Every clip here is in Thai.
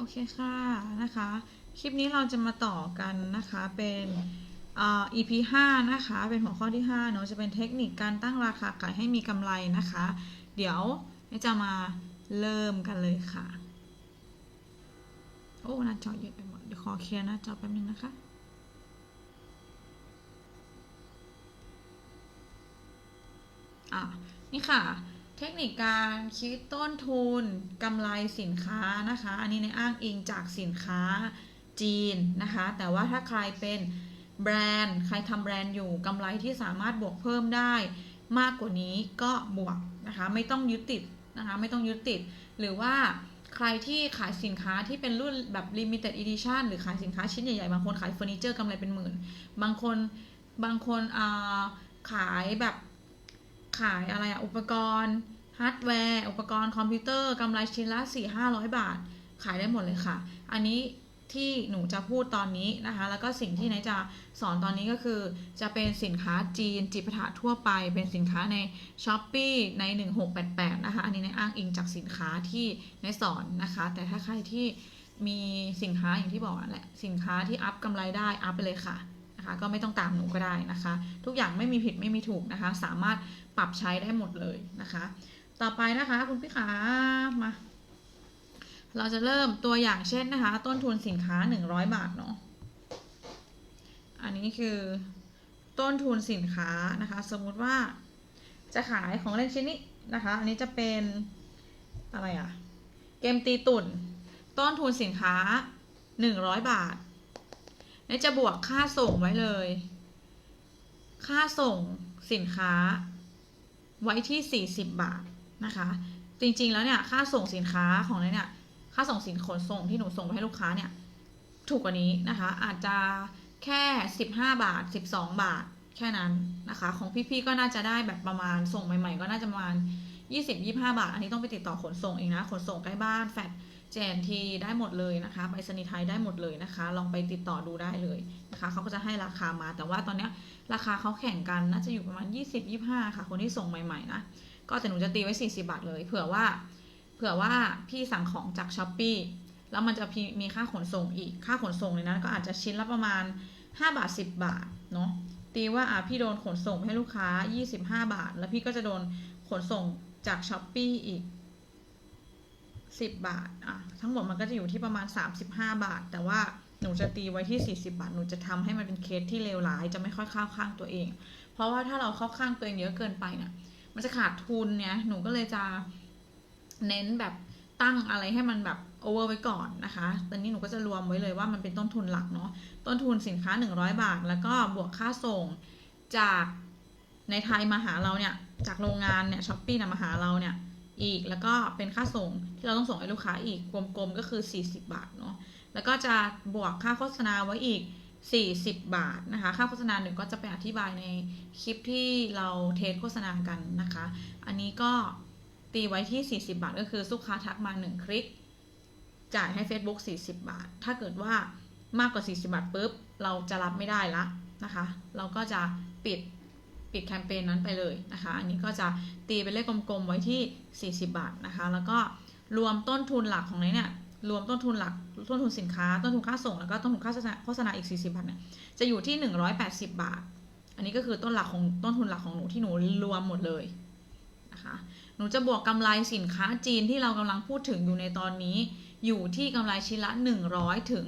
โอเคค่ะนะคะ คลิปนี้เราจะมาต่อกันนะคะเป็นอ่า EP 5นะคะ เป็นหัวข้อที่5เนอะจะเป็นเทคนิคการตั้งราคาขายให้มีกำไรนะคะ เดี๋ยวจะมาเริ่มกันเลยค่ะ โอ้หน้าจอเยอะไปหมดเดี๋ยวขอเคลียร์หน้าจอแป๊บนึงนะคะอะนี่ค่ะ เทคนิคการคิดต้นทุนกำไรสินค้านะคะ อันนี้ในอ้างอิงจากสินค้าจีนนะคะ แต่ว่าถ้าใครเป็นแบรนด์ ใครทำแบรนด์อยู่กำไรที่สามารถบวกเพิ่มได้ มากกว่านี้ก็บวกนะคะ ไม่ต้องยึดติดนะคะไม่ต้องยึดติด หรือว่าใครที่ขายสินค้าที่เป็นรุ่นแบบ limited edition หรือขายสินค้าชิ้นใหญ่ๆ บางคนขายเฟอร์นิเจอร์กำไรเป็นหมื่น บางคนบางคนขายแบบ ขายอะไรอะอุปกรณ์ฮาร์ดแวร์ อุปกรณ์คอมพิวเตอร์กำไรชิ้นละ 4 5 0 0 บาท ขายได้หมดเลยค่ะ อันนี้ที่หนูจะพูดตอนนี้นะคะ แล้วก็สิ่งที่นายจะสอนตอนนี้ก็คือ จะเป็นสินค้าจีนจิปถะทั่วไป เป็นสินค้าใน s h อ p e e ใน 1688 นะคะ อันนี้ในอ้างอิงจากสินค้าที่นายสอนนะคะ แต่ถ้าใครที่มีสินค้าอย่างที่บอกแหละ สินค้าที่อัพกำไรได้อัพไปเลยค่ะ นะคะก็ไม่ต้องตามหนูก็ได้นะคะ ทุกอย่างไม่มีผิดไม่มีถูกนะคะ สามารถปรับใช้ได้หมดเลยนะคะ ต่อไปนะคะคุณพี่ขามาเราจะเริ่มตัวอย่างเช่นนะคะ ต้นทุนสินค้า 100 บาทเนาะอันนี้คือต้นทุนสินค้านะคะ สมมุติว่าจะขายของเล่นชิ้นนี้นะคะ อันนี้จะเป็นอะไรอะเกมตีตุ่น ต้นทุนสินค้า 100 บาท นี่จะบวกค่าส่งไว้เลย ค่าส่งสินค้า ไว้ที่ 40 บาทนะคะ จริงๆแล้วเนี่ยค่าส่งสินค้าของเนี่ยค่าส่งสินขนส่งที่หนูส่งไปให้ลูกค้าเนี่ยถูกกว่านี้นะคะ อาจจะแค่ 15 บาท 12 บาทแค่นั้นนะคะ ของพี่ๆก็น่าจะได้แบบประมาณส่งใหม่ ๆ ก็น่าจะประมาณ 20-25 บาท อันนี้ต้องไปติดต่อขนส่งเองนะขนส่งใกล้บ้านแฟด เจนทีได้หมดเลยนะคะไปรษณีย์ไทยได้หมดเลยนะคะ ลองไปติดต่อดูได้เลยนะคะเขาก็จะให้ราคามา แต่ว่าตอนนี้ราคาเขาแข่งกันน่าจะอยู่ประมาณ 20-25 ค่ะ คนที่ส่งใหม่ๆนะก็แต่หนูจะตีไว้ 40 บาทเลย เผื่อว่าเผื่อว่าพี่สั่งของจากช้อปปีแล้วมันจะมีค่าขนส่งอีกค่าขนส่งเลยนะก็อาจจะชิ้นละประมาณ 5 บาท 10 บาทเนาะตีว่าอะพี่โดนขนส่งให้ลูกค้า 25 บาท แล้วพี่ก็จะโดนขนส่งจากช้อปปีอีก 10 บาทอะทั้งหมดมันก็จะอยู่ที่ประมาณ 35 บาท แต่ว่าหนูจะตีไว้ที่ 40 บาท หนูจะทำให้มันเป็นเคสที่เลวร้าย จะไม่ค่อยเข้าข้างตัวเอง เพราะว่าถ้าเราเข้าข้างตัวเองเยอะเกินไปเนี่ย มันจะขาดทุนเนี่ย หนูก็เลยจะเน้นแบบตั้งอะไรให้มันแบบโอเวอร์ไว้ก่อนนะคะ ตอนนี้หนูก็จะรวมไว้เลยว่ามันเป็นต้นทุนหลักเนาะ ต้นทุนสินค้า 100 บาท แล้วก็บวกค่าส่งจากในไทยมาหาเราเนี่ย จากโรงงานเนี่ยช้อปปี้นะมาหาเราเนี่ย อีก แล้วก็เป็นค่าส่งที่เราต้องส่งให้ลูกค้าอีกกลมๆก็คือ 40 บาทเนาะแล้วก็จะบวกค่าโฆษณาไว้อีก 40 บาทนะคะ ค่าโฆษณาหนึ่งก็จะไปอธิบายในคลิปที่เราเทสโฆษณากันนะคะ อันนี้ก็ตีไว้ที่ 40 บาท ก็คือลูกค้าทักมา 1 คลิก จ่ายให้ Facebook 40 บาท ถ้าเกิดว่ามากกว่า 40 บาทปุ๊บ เราจะรับไม่ได้ละนะคะ เราก็จะปิด ปิดแคมเปญนั้นไปเลยนะคะ อันนี้ก็จะตีเป็นเลขกลมๆไว้ที่ 40 บาทนะคะ แล้วก็รวมต้นทุนหลักของนี้เนี่ยรวมต้นทุนหลักต้นทุนสินค้า ต้นทุนค่าส่ง แล้วก็ต้นทุนค่าโฆษณาอีก 40 บาทเนี่ยจะอยู่ที่ 180 บาท อันนี้ก็คือต้นหลักของต้นทุนหลักของหนูที่หนูรวมหมดเลยนะคะหนูจะบวกกำไรสินค้าจีนที่เรากำลังพูดถึงอยู่ในตอนนี้ อยู่ที่กำไรชิ้นละ 100 ถึง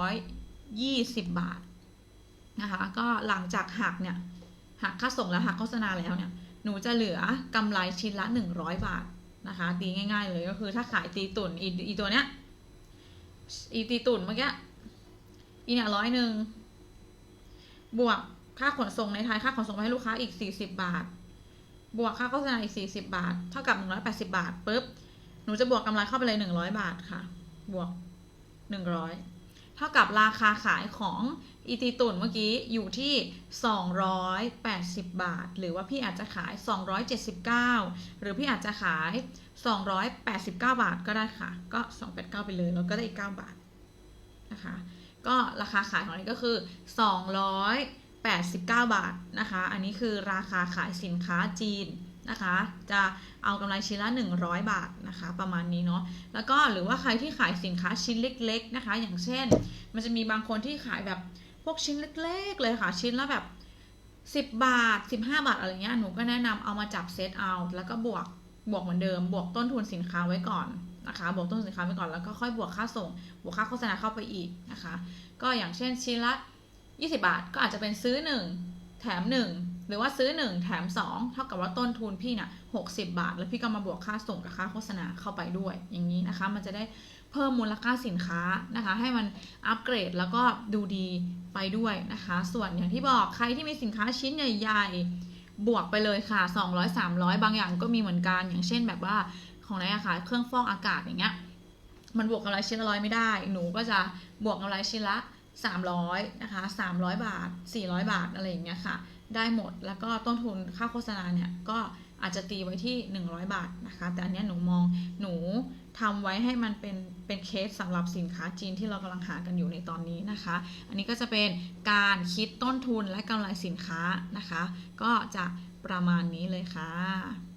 120 บาทนะคะก็หลังจากหักเนี่ย หักค่าส่งแล้วหักโฆษณาแล้วเนี่ยหนูจะเหลือกำไรชิ้นละ 100 บาทนะคะตีง่าย ๆ เลยก็คือถ้าขายตีตุ่นอีอีตัวเนี้ยอีตีตุ่นเมื่อกี้อีเนี่ยร้อยหนึ่งบวกค่าขนส่งในไทยค่าขนส่งไปให้ลูกค้าอีก 40 บาท บวกค่าโฆษณาอีก 40 บาท เท่ากับ 180 บาทปุ๊บหนูจะบวกกำไรเข้าไปเลย 100 บาทค่ะ บวก 100 เท่ากับราคาขายของอีตีตุ่นเมื่อกี้อยู่ที่ 280 บาท หรือว่าพี่อาจจะขาย 279 หรือพี่อาจจะขาย 289 บาทก็ได้ค่ะ ก็ 289 ไปเลยแล้วก็ได้อีก 9 บาทนะคะ ก็ราคาขายของนี้ก็คือ 289 บาทนะคะ อันนี้คือราคาขายสินค้าจีน นะคะ จะเอากำไรชิ้นละ 100 บาทนะคะ ประมาณนี้เนาะแล้วก็หรือว่าใครที่ขายสินค้าชิ้นเล็ก ๆนะคะ อย่างเช่น มันจะมีบางคนที่ขายแบบพวกชิ้นเล็ก ๆ เลยค่ะชิ้นละแบบ 10 บาท 15 บาทอะไรเงี้ยหนูก็แนะนำเอามาจับเซตเอาแล้วก็บวกบวกเหมือนเดิม บวกต้นทุนสินค้าไว้ก่อนนะคะ บวกต้นทุนสินค้าไว้ก่อนแล้วก็ค่อยบวกค่าส่ง บวกค่าโฆษณาเข้าไปอีกนะคะ ก็อย่างเช่นชิ้นละ 20 บาทก็อาจจะเป็นซื้อ 1 แถม 1 หรือว่าซื้อ 1 แถม 2 เท่ากับว่าต้นทุนพี่น่ะ60บาท แล้วพี่ก็มาบวกค่าส่งกับค่าโฆษณาเข้าไปด้วย อย่างนี้นะคะ มันจะได้เพิ่มมูลค่าสินค้านะคะ ให้มันอัปเกรดแล้วก็ดูดีไปด้วยนะคะ ส่วนอย่างที่บอกใครที่มีสินค้าชิ้นใหญ่ ๆ บวกไปเลยค่ะ 200 300 บางอย่างก็มีเหมือนกัน อย่างเช่นแบบว่าของไหนอะคะเครื่องฟอกอากาศอย่างเงี้ยมันบวกกำไรชิ้นละร้อยไม่ได้ หนูก็จะบวกกำไรชิ้นละ300นะคะ300 บาท 400 บาทอะไรอย่างเงี้ยค่ะ ได้หมด แล้วก็ต้นทุนค่าโฆษณาเนี่ยก็อาจจะตีไว้ที่ 100 บาทนะคะ แต่อันนี้หนูมองหนูทำไว้ให้มันเป็นเป็นเคสสำหรับสินค้าจีนที่เรากำลังหากันอยู่ในตอนนี้นะคะ อันนี้ก็จะเป็นการคิดต้นทุนและกำไรสินค้านะคะ ก็จะประมาณนี้เลยค่ะ